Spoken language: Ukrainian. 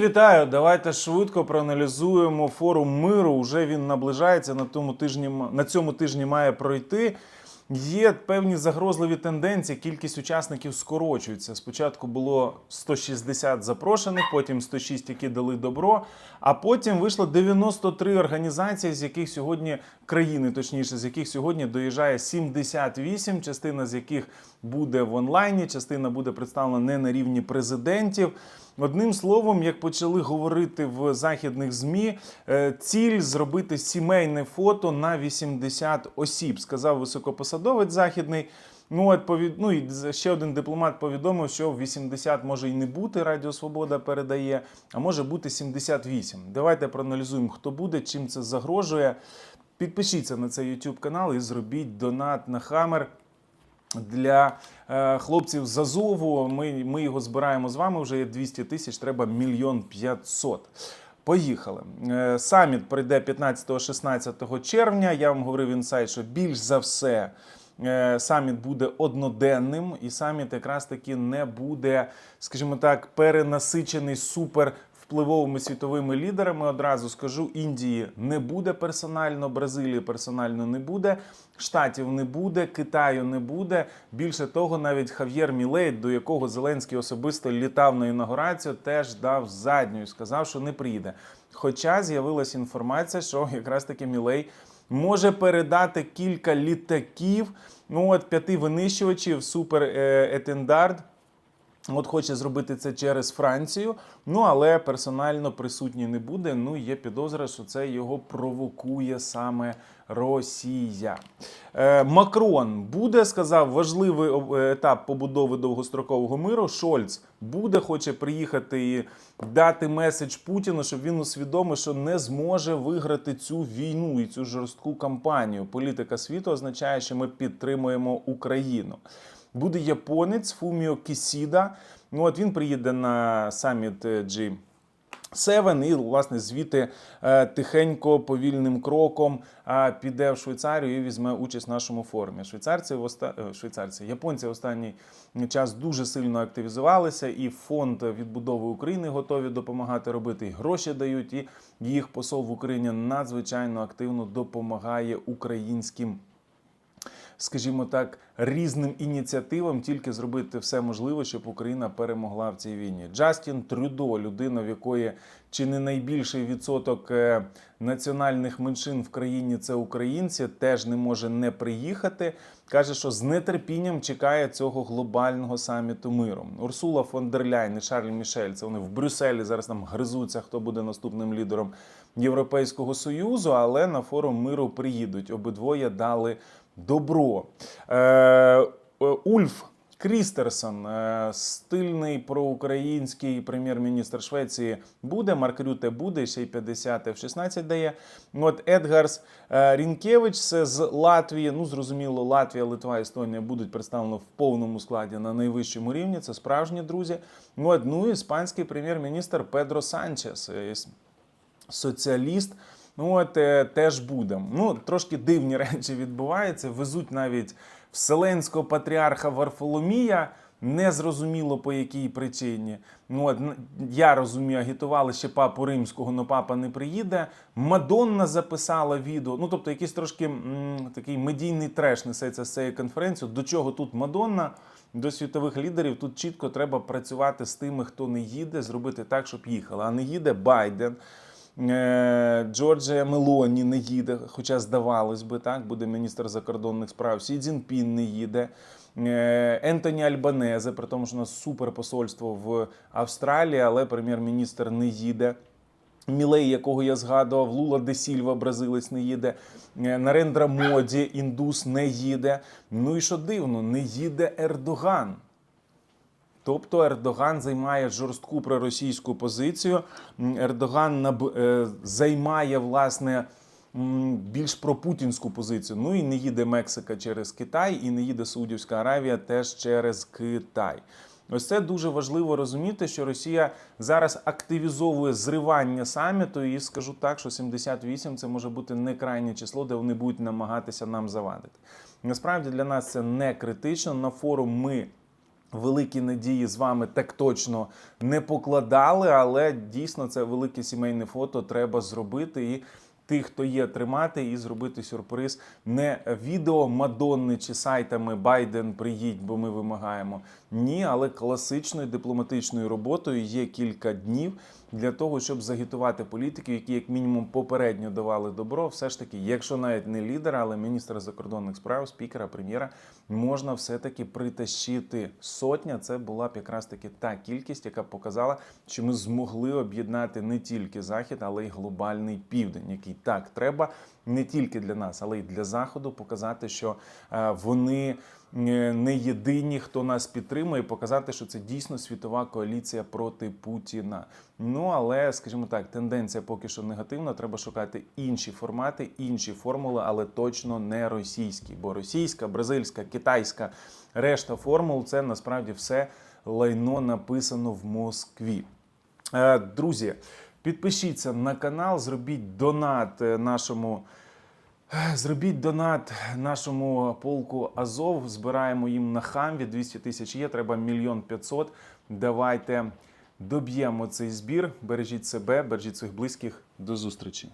Вітаю! Давайте швидко проаналізуємо форум миру. Уже він наближається на тому тижні. На цьому тижні має пройти. Є певні загрозливі тенденції. Кількість учасників скорочується. Спочатку було 160 запрошених, потім 106, які дали добро. А потім вийшло 93 організації, з яких сьогодні країни, точніше, з яких сьогодні доїжджає 78, частина з яких буде в онлайні, частина буде представлена не на рівні президентів. Одним словом, як почали говорити в західних змі, е, ціль зробити сімейне фото на 80 осіб, сказав високопосадовець західний. Ну, от повід... ну і ще один дипломат повідомив, що 80 може і не бути. Радіо Свобода передає, а може бути 78. Давайте проаналізуємо, хто буде, чим це загрожує. Підпишіться на цей YouTube канал і зробіть донат на Хамер для е, хлопців з Азову. Ми, ми його збираємо з вами. Вже є 200 тисяч, треба мільйон п'ятсот. Поїхали. Е, Саміт пройде 15-16 червня. Я вам говорив інсайт, що більш за все. е, Саміт буде одноденним, і саміт якраз таки не буде, скажімо так, перенасичений супер впливовими світовими лідерами. Одразу скажу: Індії не буде персонально, Бразилії персонально не буде, Штатів не буде, Китаю не буде. Більше того, навіть Хав'єр Мілей, до якого Зеленський особисто літав на інаугурацію, теж дав задню і сказав, що не прийде. Хоча з'явилася інформація, що якраз таки Мілей може передати кілька літаків, ну от п'яти винищувачів Супер е, Етендард. От хоче зробити це через Францію, ну але персонально присутній не буде. Ну є підозра, що це його провокує саме Росія. Е, Макрон буде сказав важливий е, етап побудови довгострокового миру. Шольц буде, хоче приїхати і дати меседж Путіну, щоб він усвідомив, що не зможе виграти цю війну і цю жорстку кампанію. Політика світу означає, що ми підтримуємо Україну буде японець Фуміо Кісіда. Ну от він приїде на саміт е, G. 7 і власне звідти е, тихенько повільним кроком піде в Швейцарію і візьме участь в нашому форумі. Швейцарці е, швейцарці, японці останній час дуже сильно активізувалися, і фонд відбудови України готові допомагати робити. І гроші дають, і їх посол в Україні надзвичайно активно допомагає українським скажімо так, різним ініціативам, тільки зробити все можливе, щоб Україна перемогла в цій війні. Джастін Трюдо, людина, в якої чи не найбільший відсоток е, національних меншин в країні це українці, теж не може не приїхати. Каже, що з нетерпінням чекає цього глобального саміту миру. Урсула фон дер Ляйн і Шарль Мішель. Це вони в Брюсселі зараз там гризуться, хто буде наступним лідером Європейського союзу, але на форум миру приїдуть. Обидвоє дали добро. Е, е, Ульф Крістерсон, е, стильний проукраїнський прем'єр-міністр Швеції, буде. Марк Рюте буде, ще й 50 в 16 дає. От Едгарс е, Рінкевич, з Латвії. Ну, зрозуміло, Латвія, Литва, Естонія будуть представлені в повному складі на найвищому рівні. Це справжні друзі. От, ну іспанський прем'єр-міністр Педро Санчес. соціаліст. Ну, от е, теж буде. Ну, трошки дивні речі відбуваються. Везуть навіть вселенського патріарха Варфоломія. Незрозуміло по якій причині. Ну, от, я розумію, агітували ще папу римського, але папа не приїде. Мадонна записала відео. Ну, тобто, якийсь трошки м, такий медійний треш несеться з цієї конференції. До чого тут Мадонна? До світових лідерів тут чітко треба працювати з тими, хто не їде, зробити так, щоб їхали. А не їде Байден. Е, Джорджія Мелоні не їде, хоча здавалось би, так буде міністр закордонних справ. Сі Цзінпін не їде. Е, Ентоні Альбанезе, при тому, що у нас суперпосольство в Австралії, але прем'єр-міністр не їде. Мілей, якого я згадував, Лула де Сільва, бразилець не їде, Е, Нарендра Моді, індус не їде. Ну і що дивно, не їде Ердоган. Тобто Ердоган займає жорстку проросійську позицію. Ердоган наб- е, займає власне більш пропутінську позицію. Ну і не їде Мексика через Китай, і не їде Саудівська Аравія теж через Китай. Ось це дуже важливо розуміти, що Росія зараз активізовує зривання саміту, і скажу так, що 78 це може бути не крайнє число, де вони будуть намагатися нам завадити. Насправді для нас це не критично. На форум ми великі надії з вами так точно не покладали, але дійсно це велике сімейне фото треба зробити і. Тих, хто є, тримати і зробити сюрприз не відео Мадонни чи сайтами Байден приїдь, бо ми вимагаємо. Ні, але класичною дипломатичною роботою є кілька днів для того, щоб загітувати політиків, які як мінімум попередньо давали добро. Все ж таки, якщо навіть не лідера, але міністра закордонних справ, спікера, прем'єра, можна все-таки притащити сотня. Це була б якраз таки та кількість, яка показала, що ми змогли об'єднати не тільки захід, але й глобальний південь, який так треба не тільки для нас, але й для заходу показати, що е, вони е, не єдині, хто нас підтримує, і показати, що це дійсно світова коаліція проти Путіна. Ну але, скажімо так, тенденція поки що негативна. Треба шукати інші формати, інші формули, але точно не російські. Бо російська, бразильська, китайська решта формул це насправді все лайно написано в Москві. Е, Друзі, підпишіться на канал, зробіть донат е, нашому. е, Зробіть донат нашому полку Азов. Збираємо їм на хамві 200 тисяч є. Треба мільйон п'ятсот. Давайте доб'ємо цей збір. Бережіть себе, бережіть своїх близьких. До зустрічі.